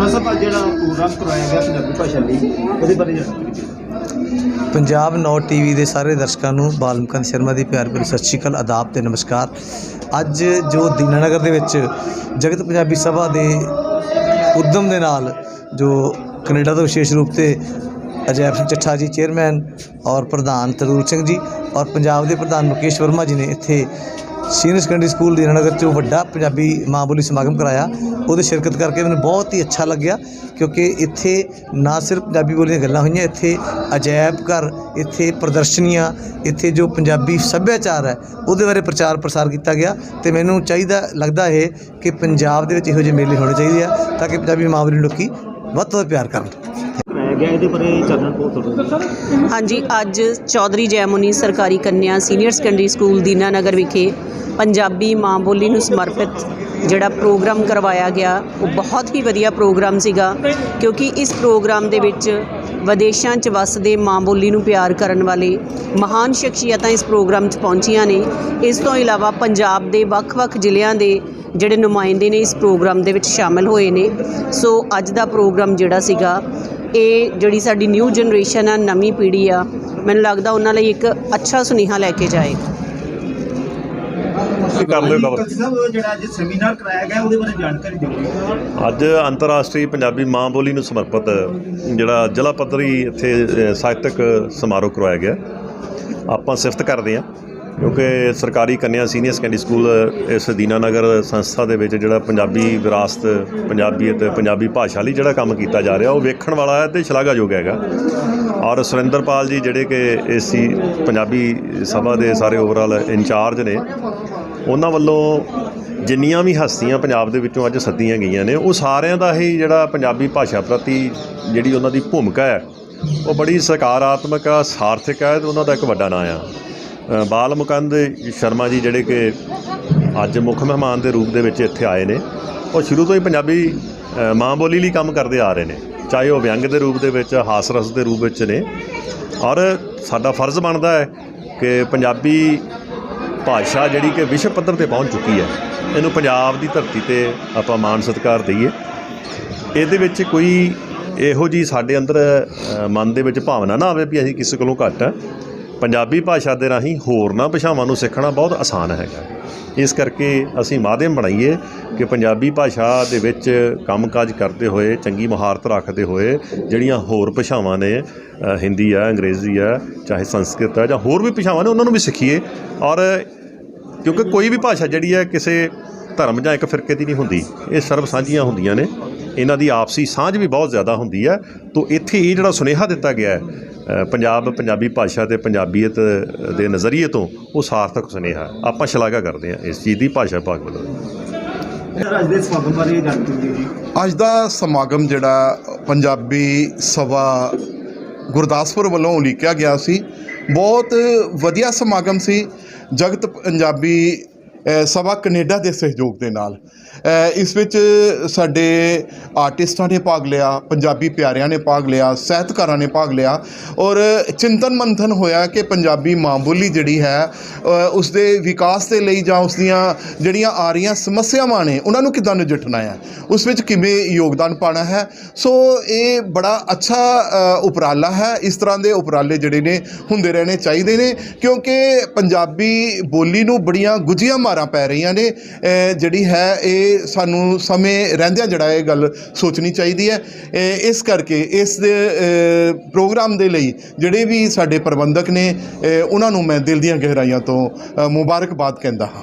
ਮਸਲਾ ਜਿਹੜਾ ਪ੍ਰੋਗਰਾਮ ਕਰਵਾਇਆ ਗਿਆ ਪੰਜਾਬੀ ਭਾਸ਼ਾ ਲਈ, ਉਹਦੇ ਬਾਰੇ ਜਾਣਕਾਰੀ ਪੰਜਾਬ ਨੌ ਟੀਵੀ ਦੇ ਸਾਰੇ ਦਰਸ਼ਕਾਂ ਨੂੰ ਬਾਲਮਕੰਦ ਸ਼ਰਮਾ ਦੀ ਪਿਆਰ ਭਰੀ ਸਤਿ ਸ਼੍ਰੀ ਅਕਾਲ, ਆਦਾਬ ਤੇ ਨਮਸਕਾਰ। ਅੱਜ ਜੋ ਦੀਨਾਨਗਰ ਦੇ ਵਿੱਚ ਜਗਤ ਪੰਜਾਬੀ ਸਭਾ ਦੇ ਉਦਮ ਦੇ ਨਾਲ ਜੋ ਕੈਨੇਡਾ ਤੋਂ ਵਿਸ਼ੇਸ਼ ਰੂਪ ਤੇ ਅਜੈਬ ਸਿੰਘ ਚੱਠਾ ਜੀ ਚੇਅਰਮੈਨ ਔਰ ਪ੍ਰਧਾਨ ਤਰੂਲ ਸਿੰਘ ਜੀ ਔਰ ਪੰਜਾਬ ਦੇ ਪ੍ਰਧਾਨ ਮੁਕੇਸ਼ ਵਰਮਾ ਜੀ ਨੇ ਇੱਥੇ ਸੀਨੀਅਰ ਸੈਕੰਡਰੀ ਸਕੂਲ ਦੀਨਾਨਗਰ 'ਚ ਵੱਡਾ ਪੰਜਾਬੀ ਮਾਂ ਬੋਲੀ ਸਮਾਗਮ ਕਰਾਇਆ। ਉਹਦੇ ਸ਼ਿਰਕਤ ਕਰਕੇ ਮੈਨੂੰ ਬਹੁਤ ਹੀ ਅੱਛਾ ਲੱਗਿਆ, ਕਿਉਂਕਿ ਇੱਥੇ ਨਾ ਸਿਰਫ ਪੰਜਾਬੀ ਬੋਲੀ ਦੀਆਂ ਗੱਲਾਂ ਹੋਈਆਂ, ਇੱਥੇ ਅਜਾਇਬ ਘਰ, ਇੱਥੇ ਪ੍ਰਦਰਸ਼ਨੀਆਂ, ਇੱਥੇ ਜੋ ਪੰਜਾਬੀ ਸੱਭਿਆਚਾਰ ਹੈ, ਉਹਦੇ ਬਾਰੇ ਪ੍ਰਚਾਰ ਪ੍ਰਸਾਰ ਕੀਤਾ ਗਿਆ। ਤੇ ਮੈਨੂੰ ਚਾਹੀਦਾ, ਲੱਗਦਾ ਹੈ ਕਿ ਪੰਜਾਬ ਦੇ ਵਿੱਚ ਇਹੋ ਜਿਹੇ ਮੇਲੇ ਹੋਣੇ ਚਾਹੀਦੇ ਆ, ਤਾਂ ਕਿ ਪੰਜਾਬੀ ਮਾਂ ਬੋਲੀ ਨੂੰ ਲੋਕੀ ਵੱਧ ਤੋਂ ਵੱਧ ਪਿਆਰ ਕਰਨ। ਕਰਾਇਆ ਇਹਦੇ ਬਾਰੇ ਚਾਨਣ ਬਹੁਤ ਥੋੜਾ ਹਾਂਜੀ, ਅੱਜ ਚੌਧਰੀ ਜੈਮੁਨੀ ਸਰਕਾਰੀ ਕੰਨਿਆ ਸੀਨੀਅਰ ਸੈਕੰਡਰੀ ਸਕੂਲ ਦੀਨਾਨਗਰ ਵਿਖੇ ਪੰਜਾਬੀ ਮਾਂ ਬੋਲੀ ਨੂੰ ਸਮਰਪਿਤ ਜਿਹੜਾ ਪ੍ਰੋਗਰਾਮ ਕਰਵਾਇਆ ਗਿਆ, ਉਹ ਬਹੁਤ ਹੀ ਵਧੀਆ ਪ੍ਰੋਗਰਾਮ ਸੀਗਾ, ਕਿਉਂਕਿ ਇਸ ਪ੍ਰੋਗਰਾਮ ਦੇ ਵਿੱਚ ਵਿਦੇਸ਼ਾਂ 'ਚ ਵੱਸਦੇ ਮਾਂ ਬੋਲੀ ਨੂੰ ਪਿਆਰ ਕਰਨ ਵਾਲੇ ਮਹਾਨ ਸ਼ਖਸੀਅਤਾਂ ਇਸ ਪ੍ਰੋਗਰਾਮ 'ਚ ਪਹੁੰਚੀਆਂ ਨੇ। ਇਸ ਤੋਂ ਇਲਾਵਾ ਪੰਜਾਬ ਦੇ ਵੱਖ-ਵੱਖ ਜ਼ਿਲ੍ਹਿਆਂ ਦੇ ਜਿਹੜੇ ਨੁਮਾਇੰਦੇ ਨੇ ਇਸ ਪ੍ਰੋਗਰਾਮ ਦੇ ਵਿੱਚ ਸ਼ਾਮਲ ਹੋਏ ਨੇ। ਸੋ ਅੱਜ ਦਾ ਪ੍ਰੋਗਰਾਮ ਜਿਹੜਾ ਸੀਗਾ ਇਹ ਜਿਹੜੀ ਸਾਡੀ ਨਿਊ ਜਨਰੇਸ਼ਨ ਆ ਨਵੀਂ ਪੀੜ੍ਹੀ ਆ ਮੈਨੂੰ ਲੱਗਦਾ ਉਹਨਾਂ ਲਈ ਇੱਕ ਅੱਛਾ ਸੁਨੇਹਾ ਲੈ ਕੇ ਜਾਏਗਾ ਕਰ ਲਿਓ ਕਵਰ ਜਿਹੜਾ ਅੱਜ ਸੈਮੀਨਾਰ ਕਰਾਇਆ ਗਿਆ ਉਹਦੇ ਬਾਰੇ ਜਾਣਕਾਰੀ ਦਿਓ। ਅੱਜ ਅੰਤਰਰਾਸ਼ਟਰੀ ਪੰਜਾਬੀ ਮਾਂ ਬੋਲੀ ਨੂੰ ਸਮਰਪਿਤ ਜਿਹੜਾ ਜ਼ਿਲ੍ਹਾ ਪੱਧਰੀ ਇੱਥੇ ਸਾਹਿਤਕ ਸਮਾਰੋਹ ਕਰਵਾਇਆ ਗਿਆ। ਆਪਾਂ ਸਿਫਤ ਕਰਦੇ ਹਾਂ। ਕਿਉਂਕਿ ਸਰਕਾਰੀ ਕੰਨਿਆ ਸੀਨੀਅਰ ਸੈਕੰਡਰੀ ਸਕੂਲ ਇਸ ਦੀਨਾ ਨਗਰ ਸੰਸਥਾ ਦੇ ਵਿੱਚ ਜਿਹੜਾ ਪੰਜਾਬੀ ਵਿਰਾਸਤ ਪੰਜਾਬੀਅਤ ਪੰਜਾਬੀ ਭਾਸ਼ਾ ਲਈ ਜਿਹੜਾ ਕੰਮ ਕੀਤਾ ਜਾ ਰਿਹਾ, ਉਹ ਵੇਖਣ ਵਾਲਾ ਹੈ ਤੇ ਸ਼ਲਾਘਾਯੋਗ ਹੈਗਾ। ਔਰ ਸੁਰਿੰਦਰਪਾਲ ਜੀ ਜਿਹੜੇ ਕਿ ਏਸੀ ਪੰਜਾਬੀ ਸਭਾ ਦੇ ਸਾਰੇ ਓਵਰਆਲ ਇੰਚਾਰਜ ਨੇ, ਉਹਨਾਂ ਵੱਲੋਂ ਜਿੰਨੀਆਂ ਵੀ ਹਸਤੀਆਂ ਪੰਜਾਬ ਦੇ ਵਿੱਚੋਂ ਅੱਜ ਸੱਦੀਆਂ ਗਈਆਂ ਨੇ, ਉਹ ਸਾਰਿਆਂ ਦਾ ਹੀ ਜਿਹੜਾ ਪੰਜਾਬੀ ਭਾਸ਼ਾ ਪ੍ਰਤੀ ਜਿਹੜੀ ਉਹਨਾਂ ਦੀ ਭੂਮਿਕਾ ਹੈ, ਉਹ ਬੜੀ ਸਕਾਰਾਤਮਕ ਆ, ਸਾਰਥਕ ਹੈ ਤੇ ਉਹਨਾਂ ਦਾ ਇੱਕ ਵੱਡਾ ਨਾਂ ਆ। ਅ, ਬਾਲ ਮੁਕੰਦ ਸ਼ਰਮਾ ਜੀ ਜਿਹੜੇ ਕਿ ਅੱਜ ਮੁੱਖ ਮਹਿਮਾਨ ਦੇ ਰੂਪ ਦੇ ਵਿੱਚ ਇੱਥੇ ਆਏ ਨੇ। ਉਹ ਸ਼ੁਰੂ ਤੋਂ ਹੀ ਪੰਜਾਬੀ ਮਾਂ ਬੋਲੀ ਲਈ ਕੰਮ ਕਰਦੇ ਆ ਰਹੇ ਨੇ। ਚਾਹੇ ਉਹ ਵਿਅੰਗ ਦੇ ਰੂਪ ਦੇ ਵਿੱਚ ਹਾਸਰਸ ਦੇ ਰੂਪ ਵਿੱਚ ਨੇ। ਔਰ ਸਾਡਾ ਫਰਜ਼ ਬਣਦਾ ਹੈ ਕਿ ਪੰਜਾਬੀ ਭਾਸ਼ਾ ਜਿਹੜੀ ਕਿ ਵਿਸ਼ਵ ਪੱਧਰ ਤੇ ਪਹੁੰਚ ਚੁੱਕੀ ਹੈ ਇਹਨੂੰ ਪੰਜਾਬ ਦੀ ਧਰਤੀ ਤੇ ਆਪਾਂ ਮਾਣ ਸਤਿਕਾਰ ਦਈਏ। ਇਹਦੇ ਵਿੱਚ ਕੋਈ ਇਹੋ ਜੀ ਸਾਡੇ ਅੰਦਰ ਮਨ ਦੇ ਵਿੱਚ ਭਾਵਨਾ ਨਾ ਆਵੇ ਵੀ ਅਸੀਂ ਕਿਸੇ ਕੋਲੋਂ ਘੱਟ ਆ। ਪੰਜਾਬੀ ਭਾਸ਼ਾ ਦੇ ਰਾਹੀਂ ਹੋਰਨਾਂ ਭਾਸ਼ਾਵਾਂ ਨੂੰ ਸਿੱਖਣਾ ਬਹੁਤ ਆਸਾਨ ਹੈਗਾ। ਇਸ ਕਰਕੇ ਅਸੀਂ ਮਾਧਿਅਮ ਬਣਾਈਏ ਕਿ ਪੰਜਾਬੀ ਭਾਸ਼ਾ ਦੇ ਵਿੱਚ ਕੰਮਕਾਜ ਕਰਦੇ ਹੋਏ, ਚੰਗੀ ਮਹਾਰਤ ਰੱਖਦੇ ਹੋਏ ਜਿਹੜੀਆਂ ਹੋਰ ਭਾਸ਼ਾਵਾਂ ਨੇ ਹਿੰਦੀ ਆ ਅੰਗਰੇਜ਼ੀ ਆ ਚਾਹੇ ਸੰਸਕ੍ਰਿਤ ਆ ਜਾਂ ਹੋਰ ਵੀ ਭਾਸ਼ਾਵਾਂ ਨੇ, ਉਹਨਾਂ ਨੂੰ ਵੀ ਸਿੱਖੀਏ। ਔਰ ਕਿਉਂਕਿ ਕੋਈ ਵੀ ਭਾਸ਼ਾ ਜਿਹੜੀ ਹੈ ਕਿਸੇ ਧਰਮ ਜਾਂ ਇੱਕ ਫਿਰਕੇ ਦੀ ਨਹੀਂ ਹੁੰਦੀ। ਇਹ ਸਰਬ ਸਾਂਝੀਆਂ ਹੁੰਦੀਆਂ ਨੇ। ਇਹਨਾਂ ਦੀ ਆਪਸੀ ਸਾਂਝ ਵੀ ਬਹੁਤ ਜ਼ਿਆਦਾ ਹੁੰਦੀ ਹੈ। ਤੋਂ ਇੱਥੇ ਇਹ ਜਿਹੜਾ ਸੁਨੇਹਾ ਦਿੱਤਾ ਗਿਆ ਹੈ ਪੰਜਾਬ ਪੰਜਾਬੀ ਭਾਸ਼ਾ ਤੇ ਪੰਜਾਬੀਅਤ ਦੇ ਨਜ਼ਰੀਏ ਤੋਂ ਉਹ ਸਾਰਥਕ ਸੁਨੇਹਾ। ਆਪਾਂ ਸ਼ਲਾਘਾ ਕਰਦੇ ਹਾਂ ਇਸ ਚੀਜ਼ ਦੀ ਭਾਸ਼ਾ ਵਿਭਾਗ ਵੱਲੋਂ। ਅੱਜ ਦੇ ਸਮਾਗਮ ਬਾਰੇ ਜਾਣਕਾਰੀ ਦਿਓ ਜੀ। ਅੱਜ ਦਾ ਸਮਾਗਮ ਜਿਹੜਾ ਪੰਜਾਬੀ ਸਭਾ ਗੁਰਦਾਸਪੁਰ ਵੱਲੋਂ ਉਲੀਕਿਆ ਗਿਆ ਸੀ। ਬਹੁਤ ਵਧੀਆ ਸਮਾਗਮ ਸੀ। ਜਗਤ ਪੰਜਾਬੀ ਸਭਾ ਕੈਨੇਡਾ ਦੇ ਸਹਿਯੋਗ ਦੇ ਨਾਲ। ਇਸ ਵਿੱਚ ਸਾਡੇ ਆਰਟਿਸਟਾਂ ਨੇ ਭਾਗ ਲਿਆ ਪੰਜਾਬੀ ਪਿਆਰਿਆਂ ਨੇ ਭਾਗ ਲਿਆ ਸਾਹਿਤਕਾਰਾਂ ਨੇ ਭਾਗ ਲਿਆ ਔਰ ਚਿੰਤਨ ਮੰਥਨ ਹੋਇਆ ਕਿ ਪੰਜਾਬੀ ਮਾਂ ਬੋਲੀ ਜਿਹੜੀ ਹੈ ਅ, ਉਸ ਦੇ ਵਿਕਾਸ ਦੇ ਲਈ ਜਾਂ ਉਸ ਦੀਆਂ ਜਿਹੜੀਆਂ ਆ ਰਹੀਆਂ ਸਮੱਸਿਆਵਾਂ ਨੇ ਉਹਨਾਂ ਨੂੰ ਕਿੱਦਾਂ ਨਜਿੱਠਣਾ ਹੈ? ਉਸ ਵਿੱਚ ਕਿਵੇਂ ਯੋਗਦਾਨ ਪਾਣਾ ਹੈ? ਸੋ ਇਹ ਬੜਾ ਅੱਛਾ ਉਪਰਾਲਾ ਹੈ। ਇਸ ਤਰ੍ਹਾਂ ਦੇ ਉਪਰਾਲੇ ਜਿਹੜੇ ਨੇ ਹੁੰਦੇ ਰਹਿਣੇ ਚਾਹੀਦੇ ਨੇ ਕਿਉਂਕਿ ਪੰਜਾਬੀ ਬੋਲੀ ਨੂੰ ਬੜੀਆਂ ਗੁੱਝੀਆਂ ਮਾਰਾਂ ਪੈ ਰਹੀਆਂ ਨੇ ਜਿਹੜੀ ਹੈ, ਇਹ ਸਾਨੂੰ ਸਮੇਂ ਰਹਿੰਦਿਆਂ ਜਿਹੜਾ ਇਹ ਗੱਲ ਸੋਚਣੀ ਚਾਹੀਦੀ ਹੈ। ਇਸ ਕਰਕੇ ਇਸ ਪ੍ਰੋਗਰਾਮ ਦੇ ਲਈ ਜਿਹੜੇ ਵੀ ਸਾਡੇ ਪ੍ਰਬੰਧਕ ਨੇ ਉਹਨਾਂ ਨੂੰ ਮੈਂ ਦਿਲ ਦੀਆਂ ਗਹਿਰਾਈਆਂ ਤੋਂ ਮੁਬਾਰਕਬਾਦ ਕਹਿੰਦਾ ਹਾਂ।